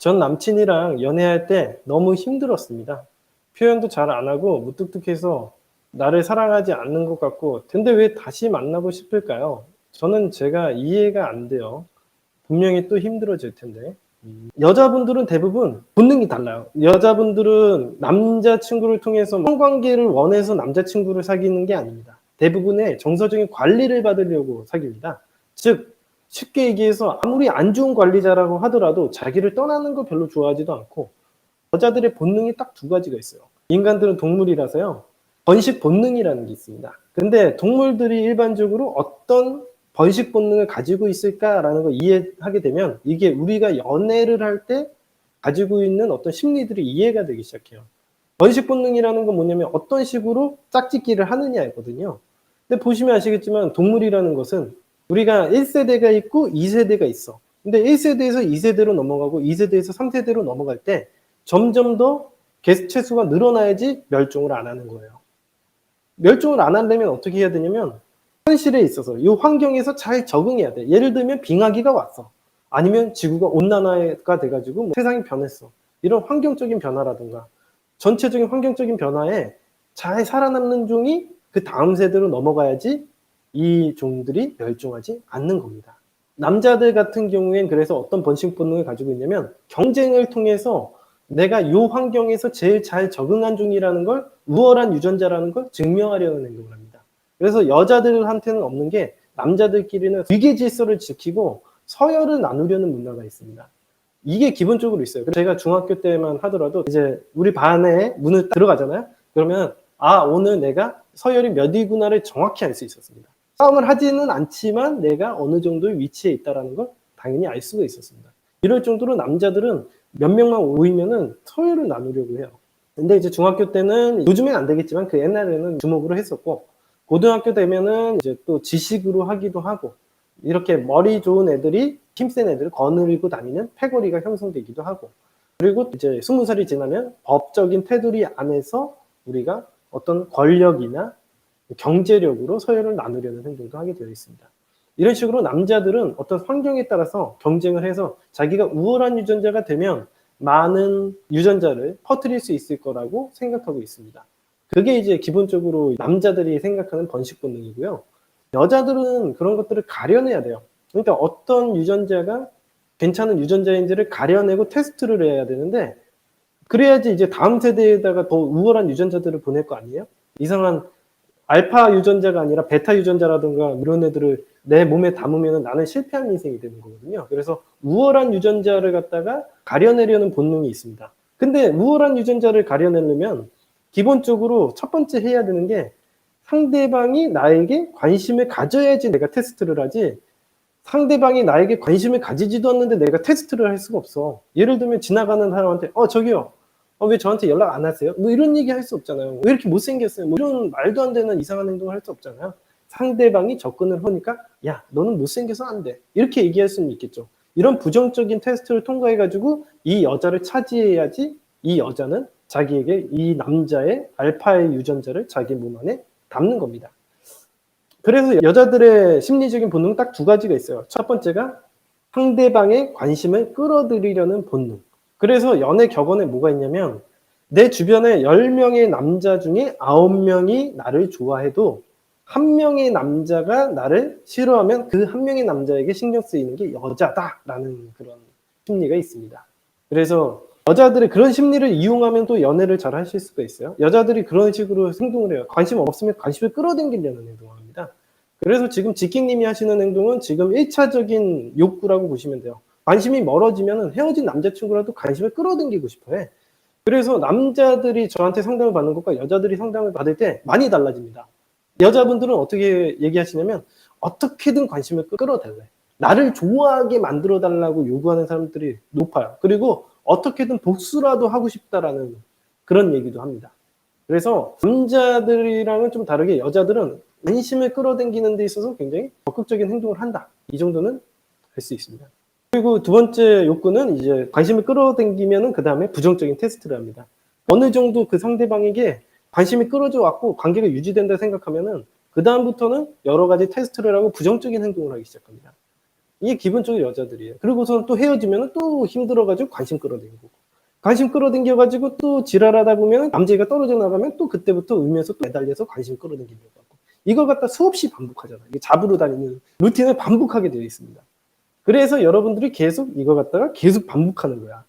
전 남친이랑 연애할 때 너무 힘들었습니다. 표현도 잘 안 하고 무뚝뚝해서 나를 사랑하지 않는 것 같고, 근데 왜 다시 만나고 싶을까요? 저는 제가 이해가 안 돼요. 분명히 또 힘들어질 텐데. 여자분들은 대부분 본능이 달라요. 여자분들은 남자친구를 통해서 성관계를 원해서 남자친구를 사귀는 게 아닙니다. 대부분의 정서적인 관리를 받으려고 사귀입니다. 즉, 쉽게 얘기해서 아무리 안 좋은 관리자라고 하더라도 자기를 떠나는 거 별로 좋아하지도 않고 여자들의 본능이 딱 두 가지가 있어요. 인간들은 동물이라서요. 번식 본능이라는 게 있습니다. 근데 동물들이 일반적으로 어떤 번식 본능을 가지고 있을까라는 걸 이해하게 되면 이게 우리가 연애를 할 때 가지고 있는 어떤 심리들이 이해가 되기 시작해요. 번식 본능이라는 건 뭐냐면 어떤 식으로 짝짓기를 하느냐거든요. 근데 보시면 아시겠지만 동물이라는 것은 우리가 1세대가 있고 2세대가 있어. 근데 1세대에서 2세대로 넘어가고 2세대에서 3세대로 넘어갈 때 점점 더 개체 수가 늘어나야지 멸종을 안 하는 거예요. 멸종을 안 하려면 어떻게 해야 되냐면 현실에 있어서 이 환경에서 잘 적응해야 돼. 예를 들면 빙하기가 왔어. 아니면 지구가 온난화가 돼가지고 뭐 세상이 변했어. 이런 환경적인 변화라든가 전체적인 환경적인 변화에 잘 살아남는 종이 그 다음 세대로 넘어가야지 이 종들이 멸종하지 않는 겁니다. 남자들 같은 경우엔 그래서 어떤 번식 본능을 가지고 있냐면 경쟁을 통해서 내가 이 환경에서 제일 잘 적응한 종이라는 걸 우월한 유전자라는 걸 증명하려는 행동을 합니다. 그래서 여자들한테는 없는 게 남자들끼리는 위계 질서를 지키고 서열을 나누려는 문화가 있습니다. 이게 기본적으로 있어요. 제가 중학교 때만 하더라도 이제 우리 반에 문을 들어가잖아요. 그러면 아 오늘 내가 서열이 몇 위구나를 정확히 알 수 있었습니다. 싸움을 하지는 않지만 내가 어느 정도의 위치에 있다라는 걸 당연히 알 수가 있었습니다. 이럴 정도로 남자들은 몇 명만 모이면은 서열을 나누려고 해요. 근데 이제 중학교 때는 요즘엔 안 되겠지만 그 옛날에는 주먹으로 했었고 고등학교 되면은 이제 또 지식으로 하기도 하고 이렇게 머리 좋은 애들이 힘센 애들을 거느리고 다니는 패거리가 형성되기도 하고 그리고 이제 스무 살이 지나면 법적인 테두리 안에서 우리가 어떤 권력이나 경제력으로 서열을 나누려는 행동도 하게 되어 있습니다. 이런 식으로 남자들은 어떤 환경에 따라서 경쟁을 해서 자기가 우월한 유전자가 되면 많은 유전자를 퍼뜨릴 수 있을 거라고 생각하고 있습니다. 그게 이제 기본적으로 남자들이 생각하는 번식 본능이고요. 여자들은 그런 것들을 가려내야 돼요. 그러니까 어떤 유전자가 괜찮은 유전자인지를 가려내고 테스트를 해야 되는데 그래야지 이제 다음 세대에다가 더 우월한 유전자들을 보낼 거 아니에요? 이상한 알파 유전자가 아니라 베타 유전자라든가 이런 애들을 내 몸에 담으면 나는 실패한 인생이 되는 거거든요. 그래서 우월한 유전자를 갖다가 가려내려는 본능이 있습니다. 근데 우월한 유전자를 가려내려면 기본적으로 첫 번째 해야 되는 게 상대방이 나에게 관심을 가져야지 내가 테스트를 하지 상대방이 나에게 관심을 가지지도 않는데 내가 테스트를 할 수가 없어. 예를 들면 지나가는 사람한테 어 저기요 어, 왜 저한테 연락 안 하세요? 뭐 이런 얘기 할 수 없잖아요. 왜 이렇게 못생겼어요? 뭐 이런 말도 안 되는 이상한 행동을 할 수 없잖아요. 상대방이 접근을 하니까 야 너는 못생겨서 안 돼. 이렇게 얘기할 수는 있겠죠. 이런 부정적인 테스트를 통과해가지고 이 여자를 차지해야지 이 여자는 자기에게 이 남자의 알파의 유전자를 자기 몸 안에 담는 겁니다. 그래서 여자들의 심리적인 본능 딱 두 가지가 있어요. 첫 번째가 상대방의 관심을 끌어들이려는 본능. 그래서 연애 격언에 뭐가 있냐면 내 주변에 10명의 남자 중에 9명이 나를 좋아해도 한 명의 남자가 나를 싫어하면 그 한 명의 남자에게 신경 쓰이는 게 여자다라는 그런 심리가 있습니다. 그래서 여자들이 그런 심리를 이용하면 또 연애를 잘 하실 수가 있어요. 여자들이 그런 식으로 행동을 해요. 관심 없으면 관심을 끌어당기려는 행동을 합니다. 그래서 지금 지킹님이 하시는 행동은 지금 1차적인 욕구라고 보시면 돼요. 관심이 멀어지면 헤어진 남자친구라도 관심을 끌어당기고 싶어 해. 그래서 남자들이 저한테 상담을 받는 것과 여자들이 상담을 받을 때 많이 달라집니다. 여자분들은 어떻게 얘기하시냐면 어떻게든 관심을 끌어달래. 나를 좋아하게 만들어 달라고 요구하는 사람들이 높아요. 그리고 어떻게든 복수라도 하고 싶다라는 그런 얘기도 합니다. 그래서 남자들이랑은 좀 다르게 여자들은 관심을 끌어당기는 데 있어서 굉장히 적극적인 행동을 한다. 이 정도는 할 수 있습니다. 그리고 두 번째 욕구는 이제 관심을 끌어당기면은 그 다음에 부정적인 테스트를 합니다. 어느 정도 그 상대방에게 관심이 끌어져 왔고 관계가 유지된다 생각하면은 그 다음부터는 여러 가지 테스트를 하고 부정적인 행동을 하기 시작합니다. 이게 기본적으로 여자들이에요. 그리고서는 또 헤어지면 또 힘들어가지고 관심 끌어당기고 관심 끌어당겨가지고 또 지랄하다 보면 남자가 떨어져 나가면 또 그때부터 울면서 또 매달려서 관심 끌어당기려고 하고 이걸 갖다 수없이 반복하잖아요. 이게 잡으러 다니는 루틴을 반복하게 되어 있습니다. 그래서 여러분들이 계속 이거 갖다가 계속 반복하는 거야.